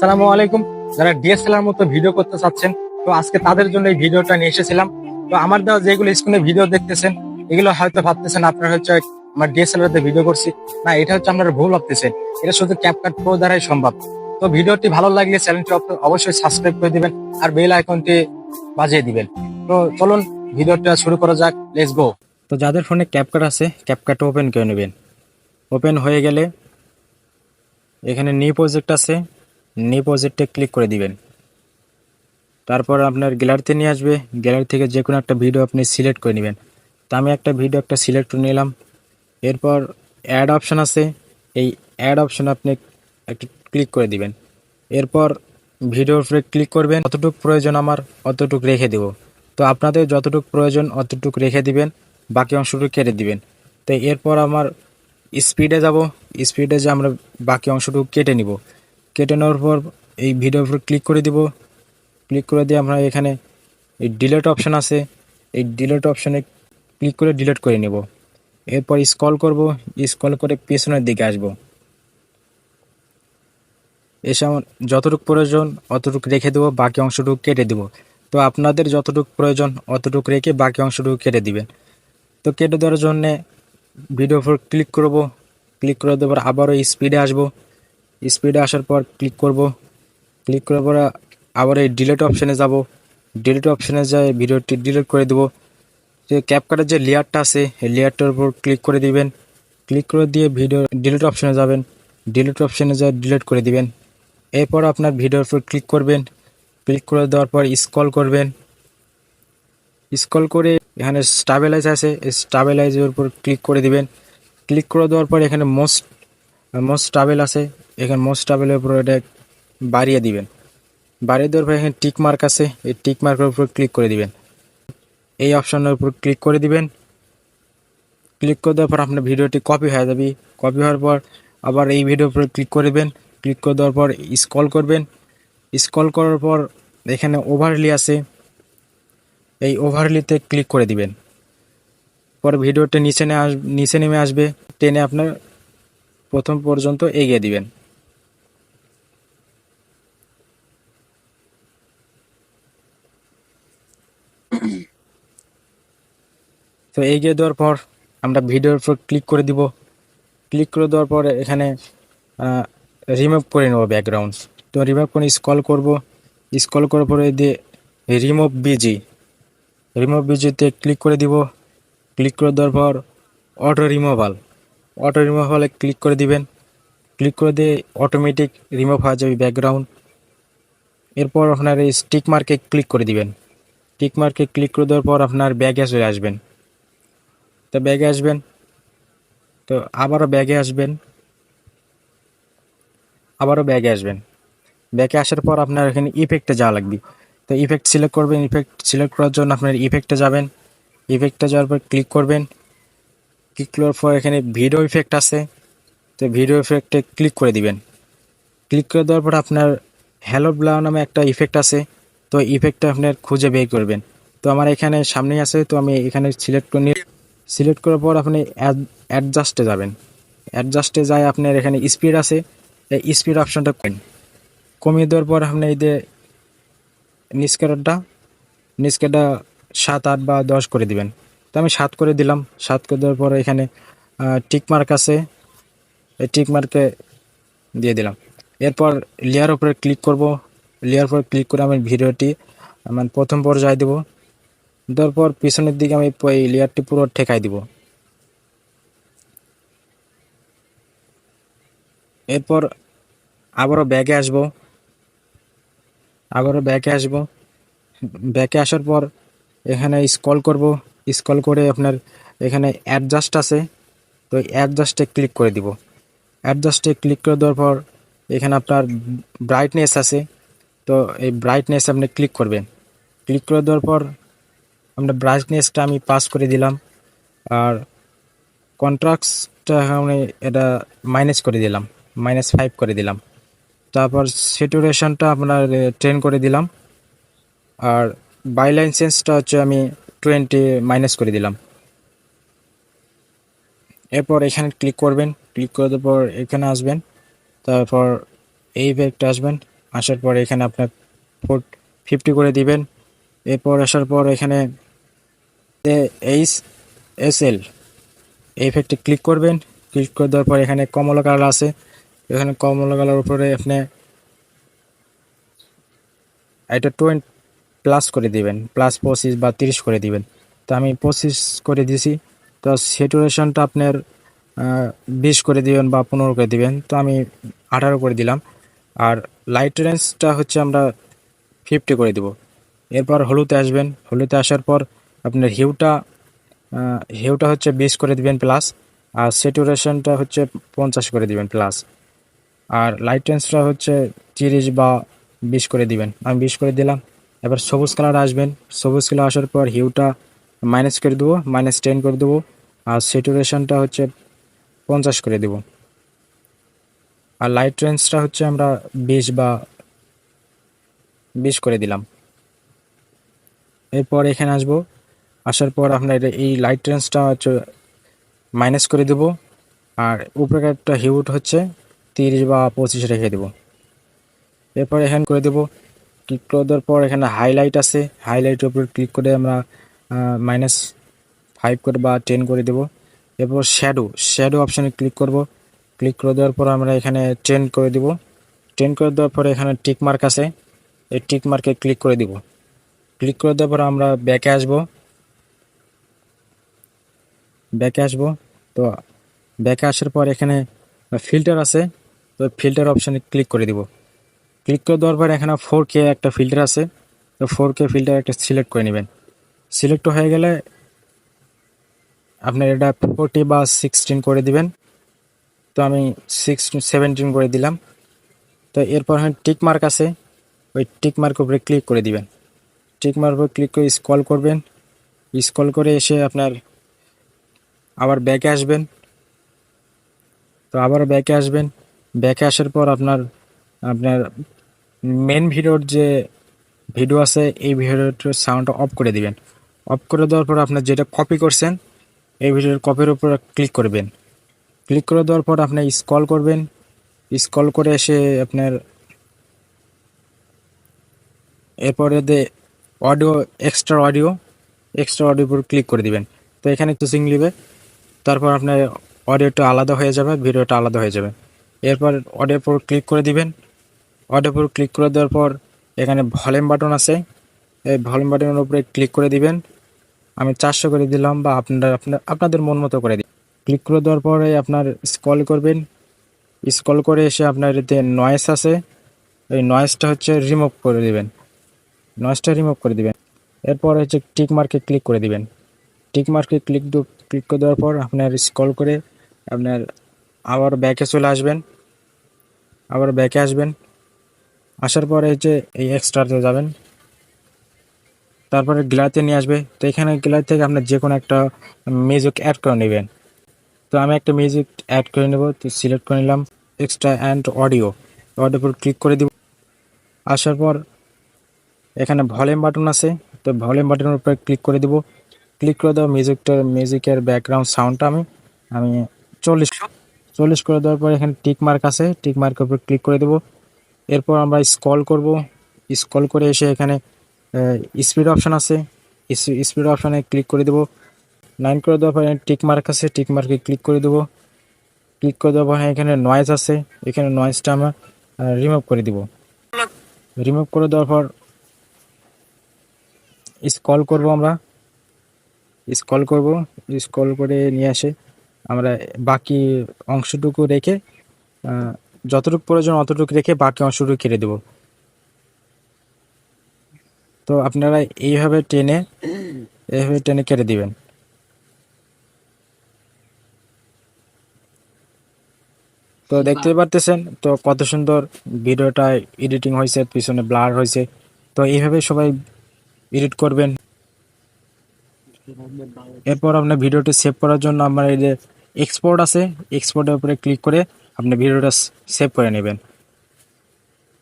আসসালামু আলাইকুম। যারা ডিএসএলআর মতো ভিডিও করতে চাচ্ছেন, তো আজকে তাদের জন্য এই ভিডিওটা নিয়ে এসেছিলাম। তো আমার দেওয়া যেগুলো স্ক্রিনে ভিডিও দেখতেছেন, এগুলো হয়তো ভাবতেছেন আপনারা হচ্ছে আমার ডিএসএলআর তে ভিডিও করছি। না, এটা হচ্ছে আপনারা ভুল ভাবতেছেন এটা শুধু ক্যাপকাট প্রো দ্বারাই সম্ভব। তো ভিডিওটি ভালো লাগলে চ্যানেলটি অবশ্যই সাবস্ক্রাইব করে দিবেন আর বেল আইকনটি বাজিয়ে দিবেন। তো চলুন, ভিডিওটা শুরু করা যাক। লেটস গো তো যাদের ফোনে ক্যাপকাট আছে ক্যাপকাট ওপেন করে নেবেন। ওপেন হয়ে গেলে এখানে নিউ প্রজেক্ট আছে। প্রজেক্টে ক্লিক করে দিবেন। তারপর আপনার গ্যালারিতে নিয়ে আসবে। গ্যালারি থেকে যে কোনো একটা ভিডিও আপনি সিলেক্ট করে নেবেন। তো আমি একটা ভিডিও একটা সিলেক্ট করে নিলাম। এরপর অ্যাড অপশান আছে। এই অ্যাড অপশান আপনি একটু ক্লিক করে দিবেন। এরপর ভিডিওর উপরে ক্লিক করবেন। কতটুকু প্রয়োজন আমার অতটুকু রেখে দেব। তো আপনাদের যতটুকু প্রয়োজন অতটুকু রেখে দিবেন। বাকি অংশটুকু কেটে দিবেন। তো এরপর আমার স্পিডে যাব। স্পিডে যে আমরা বাকি অংশটুকু কেটে নিব। কেটে নেওয়ার পর এই ভিডিওর উপর ক্লিক করে দিব। ক্লিক করে দিয়ে আমরা এখানে এই ডিলেট অপশান আছে। এই ডিলেট অপশানে ক্লিক করে ডিলিট করে নেব। এরপর স্কল করব স্কল করে পেছনের দিকে আসব। এসে আমার যতটুকু প্রয়োজন অতটুকু রেখে দেবো, বাকি অংশটুকু কেটে দেবো। তো আপনাদের যতটুকু প্রয়োজন অতটুকু রেখে বাকি অংশটুকু কেটে দিবেন। তো কেটে দেওয়ার জন্যে ভিডিওর উপর ক্লিক করব। ক্লিক করে দেওয়ার আবারও স্পিডে আসব। স্পিডে আসার পর ক্লিক করব। ক্লিক করার পর আবার এই ডিলিট অপশানে যাব। ডিলিট অপশানে যাই, ভিডিওটি ডিলিট করে দেবো। যে ক্যাপকাটের যে লেয়ারটা আছে, এই লেয়ারটার উপর ক্লিক করে দিবেন। ক্লিক করে দিয়ে ভিডিও ডিলিট অপশানে যাবেন। ডিলিট অপশানে যা ডিলিট করে দিবেন। এরপর আপনার ভিডিওর উপর ক্লিক করবেন। ক্লিক করে দেওয়ার পর স্ক্রল করবেন। স্ক্রল করে এখানে স্টাবিলাইজ আছে স্টাবিলাইজের উপর ক্লিক করে দিবেন। ক্লিক করে দেওয়ার পর এখানে মোস্ট মোস্ট স্টাবেল আছে। এখানে মোস্ট উপর এটা বাড়িয়ে দিবেন। বাড়িয়ে দেওয়ার পর এখানে টিক মার্ক আছে, এই টিক মার্কের উপর ক্লিক করে দিবেন। এই অপশনের উপর ক্লিক করে দিবেন। ক্লিক করে দেওয়ার পর আপনার ভিডিওটি কপি হয়ে যাবে। কপি হওয়ার পর আবার এই ভিডিওর উপরে ক্লিক করে দেবেন। ক্লিক করে দেওয়ার পর স্কল করবেন। স্কল করার পর এখানে ওভারলি আছে। এই ওভারলিতে ক্লিক করে দিবেন। পর ভিডিওটা নিচে নিচে নেমে আসবে। টেনে আপনার প্রথম পর্যন্ত এগিয়ে দিবেন। তো এগিয়ে দেওয়ার পর আমরা ভিডিওর উপর ক্লিক করে দিব। ক্লিক করে দেওয়ার পর এখানে রিমুভ করে নেব ব্যাকগ্রাউন্ড তো রিমুভ করে স্কল করব। স্কল করার পরে দিয়ে রিমুভ বিজি রিমুভ বিজিতে ক্লিক করে দিব। ক্লিক করে দেওয়ার পর অটো রিমুভাল অটো রিমুভালে ক্লিক করে দিবেন। ক্লিক করে দিয়ে অটোমেটিক রিমুভ হয়ে যাবে ব্যাকগ্রাউন্ড এরপর আপনার এই স্টিক মার্কে ক্লিক করে দিবেন। টিক মার্কে ক্লিক করে দেওয়ার পর আপনার ব্যাগে চলে আসবেন। তো ব্যাগে আসবেন। তো আবারও ব্যাগে আসবেন। আবারও ব্যাগে আসবেন। ব্যাগে আসার পর আপনার এখানে ইফেক্টে যাওয়া লাগবে। তো ইফেক্ট সিলেক্ট করবেন ইফেক্ট সিলেক্ট করার জন্য আপনার ইফেক্টে যাবেন। ইফেক্টে যাওয়ার পর ক্লিক করবেন। ক্লিক করার পর এখানে ভিডিও ইফেক্ট আছে। তো ভিডিও ইফেক্টে ক্লিক করে দিবেন। ক্লিক করে দেওয়ার পর আপনার হ্যালো ব্লা নামে একটা ইফেক্ট আছে। তো ইফেক্টটা আপনার খুঁজে বের করবেন। তো আমার এখানে সামনেই আছে। তো আমি এখানে সিলেক্ট করে নিয়ে সিলেক্ট করার পর আপনি অ্যাডজাস্টে যাবেন। অ্যাডজাস্টে যায় আপনার এখানে স্পিড আছে, এই স্পিড অপশানটা করেন কমিয়ে দেওয়ার পর আপনি এই যে নিস্কেটারটা নিস্কেটা সাত, আট বা দশ করে দিবেন। তো আমি সাত করে দিলাম। সাত করে দেওয়ার পর এখানে টিক মার্ক আছে। এই টিক মার্কে দিয়ে দিলাম। এরপর লেয়ার উপরে ক্লিক করব। লেয়ার উপরে ক্লিক করে আমি ভিডিওটি আমার প্রথম পর্যায়ে দেবো। দেওয়ার পর পিছনের দিকে আমি এই লেয়ারটি পুরো ঠেকাই দিব। এরপর আবারও ব্যাগে আসব। আবারও ব্যাকে আসব। ব্যাকে আসার পর এখানে স্কল করব। স্কল করে আপনার এখানে অ্যাডজাস্ট আছে। তো অ্যাডজাস্টে ক্লিক করে দিব। অ্যাডজাস্টে ক্লিক করে দেওয়ার পর এখানে আপনার ব্রাইটনেস আছে। তো এই ব্রাইটনেস আপনি ক্লিক করবেন। ক্লিক করে দেওয়ার পর আমরা ব্রাইটনেসটা আমি পাস করে দিলাম। আর কন্ট্রাক্টসটা আমি এটা মাইনাস করে দিলাম মাইনাস ফাইভ করে দিলাম। তারপর স্যাচুরেশনটা আপনার টেন করে দিলাম। আর বাইলাইন সেন্সটা হচ্ছে আমি টোয়েন্টি মাইনাস করে দিলাম। এরপর এখানে ক্লিক করবেন ক্লিক করার পর এখানে আসবেন। তারপর এই ইফেক্টে আসবেন। আসার পর এখানে আপনার ফোর ফিফটি করে দিবেন। এরপর আসার পর এখানে এইচ এস এল। এই ইফেক্টে ক্লিক করবেন। ক্লিক করে দেওয়ার পর এখানে কমলা কালার আছে। এখানে কমলা কালার উপরে আপনি এটা টোয়েন্টি প্লাস করে দিবেন। প্লাস পঁচিশ বা তিরিশ করে দিবেন। তো আমি পঁচিশ করে দিয়েছি তো স্যাচুরেশনটা আপনার বিশ করে দিবেন বা পনেরো করে দিবেন। তো আমি আঠারো করে দিলাম। আর লাইট রেঞ্জটা হচ্ছে আমরা ফিফটি করে দিব। এরপর হলুদে আসবেন। হলুদে আসার পর আপনার হিউটা হিউটা হচ্ছে বিশ করে দিবেন প্লাস আর স্যাচুরেশনটা হচ্ছে পঞ্চাশ করে দিবেন প্লাস আর লাইট রেঞ্জটা হচ্ছে তিরিশ বা বিশ করে দিবেন। আমি বিশ করে দিলাম। এবার সবুজ কালার আসবেন। সবুজ কালার আসার পর হিউটা মাইনাস করে দেবো মাইনাস টেন করে দেবো, আর স্যাচুরেশনটা হচ্ছে পঞ্চাশ করে দেবো। আর লাইট রেঞ্জটা হচ্ছে আমরা বিশ বা বিশ করে দিলাম। এরপর এখানে আসব। আসার পর আপনার এই লাইট রেঞ্জটা হচ্ছে মাইনাস করে দেবো। আর উপরে একটা হিউট হচ্ছে তিরিশ বা পঁচিশ রেখে দেবো। এরপর এখানে করে দেবো। ক্লিক করে দেওয়ার পর এখানে হাইলাইট আছে। হাইলাইটের উপর ক্লিক করে আমরা মাইনাস ফাইভ করে বা টেন করে দেবো। এরপর শ্যাডো শ্যাডো অপশানে ক্লিক করব। ক্লিক করে দেওয়ার পর আমরা এখানে টেন করে দিব। টেন করে দেওয়ার পরে এখানে টিক মার্ক আছে। এই টিক মার্কে ক্লিক করে দিব। ক্লিক করে দেওয়ার পর আমরা ব্যাকে আসব। ব্যাকে আসব। তো ব্যাকে আসার পর এখানে ফিল্টার আছে। তো ফিল্টার অপশানে ক্লিক করে দিব। ক্লিক করে দেওয়ার পর এখানে ফোর কে একটা ফিল্টার আছে। তো ফোর কে ফিল্টার একটা সিলেক্ট করে নেবেন। সিলেক্ট হয়ে গেলে আপনার এটা ফোরটি বা সিক্সটিন করে দিবেন। তো আমি সিক্সটিন সেভেন্টিন করে দিলাম। তো এরপর হ্যাঁ টিক মার্ক আছে। ওই টিক মার্ক উপরে ক্লিক করে দিবেন। টিক মার্ক উপরে ক্লিক করে স্ক্রল করবেন। স্কল করে এসে আপনার আবার ব্যাকে আসবেন। তো আবার ব্যাকে আসবেন। ব্যাকে আসার পর আপনার আপনার মেন ভিডিওর যে ভিডিও আছে, এই ভিডিওটার সাউন্ডটা অফ করে দিবেন। অফ করে দেওয়ার পর আপনার যেটা কপি করছেন, এই ভিডিওর কপির উপর ক্লিক করবেন। ক্লিক করে দেওয়ার পর আপনি স্ক্রল করবেন। স্ক্রল করে এসে আপনার এরপরে the audio extra audio extra অডিওর উপর ক্লিক করে দিবেন। তো এখানে একটু সিং নিবে। তারপর আপনার অডিওটা আলাদা হয়ে যাবে, ভিডিওটা আলাদা হয়ে যাবে। এরপর অডিওর উপর ক্লিক করে দিবেন। অডিওর উপর ক্লিক করে দেওয়ার পর এখানে ভলিউম বাটন আছে। এই ভলিউম বাটনের উপরে ক্লিক করে দিবেন। আমি চারশো করে দিলাম বা আপনারা আপনার আপনাদের মন মতো করে দিন। ক্লিক করে দেওয়ার পরে আপনার স্ক্রল করবেন। স্ক্রল করে এসে আপনার এতে নয়েস আছে। এই নয়েসটা হচ্ছে রিমুভ করে দিবেন। নয়েসটা রিমুভ করে দিবেন। এরপর হচ্ছে টিক মার্কে ক্লিক করে দিবেন। টিক মার্কে ক্লিক ক্লিক করে দেওয়ার পর আপনার স্ক্রল করে আপনার আবার ব্যাকে চলে আসবেন। আবার ব্যাকে আসবেন। আসার পরে হচ্ছে এই এক্সট্রাতে যাবেন। তারপরে গ্লাতে নিয়ে আসবে। তো এখানে গ্লার থেকে আপনার যে কোনো একটা মিউজিক অ্যাড করে নেবেন। তো আমি একটা মিউজিক অ্যাড করে নেব। তো সিলেক্ট করে নিলাম এক্সট্রা অ্যান্ড অডিও অডিওর উপর ক্লিক করে দিব। আসার পর এখানে ভলিউম বাটন আছে। তো ভলিউম বাটনের উপরে ক্লিক করে দিব। ক্লিক করে দেওয়া মিউজিকটা মিউজিকের ব্যাকগ্রাউন্ড সাউন্ডটা আমি আমি চল্লিশ চল্লিশ করে দেওয়ার পর এখানে টিক মার্ক আছে টিক মার্কের উপর ক্লিক করে দেবো। এরপর আমরা স্কল করব স্কল করে এসে এখানে স্পিড অপশন আছে স্পিড অপশানে ক্লিক করে দেবো। নাইন করে দেওয়ার পর টিক মার্ক আছে টিক মার্কে ক্লিক করে দেবো। ক্লিক করে দেওয়ার পর এখানে নয়েজ আছে, এখানে নয়েজটা আমরা রিমুভ করে দিব। রিমুভ করে দেওয়ার পর স্কল করব আমরা। স্ক্রল করব স্ক্রল করে নিয়ে আসে। আমরা বাকি অংশটুকু রেখে যতটুকু প্রয়োজন অতটুকু রেখে বাকি অংশটুকু কেটে দেব। তো আপনারা এইভাবে টেনে এইভাবে টেনে কেটে দিবেন। তো দেখতে পারতেছেন তো কত সুন্দর ভিডিওটা এডিটিং হয়েছে পিছনে ব্লার হয়েছে। তো এইভাবে সবাই এডিট করবেন। এরপর আপনার ভিডিওটি সেভ করার জন্য আমার এই যে এক্সপোর্ট আছে এক্সপোর্টের উপরে ক্লিক করে আপনি ভিডিওটা সেভ করে নেবেন।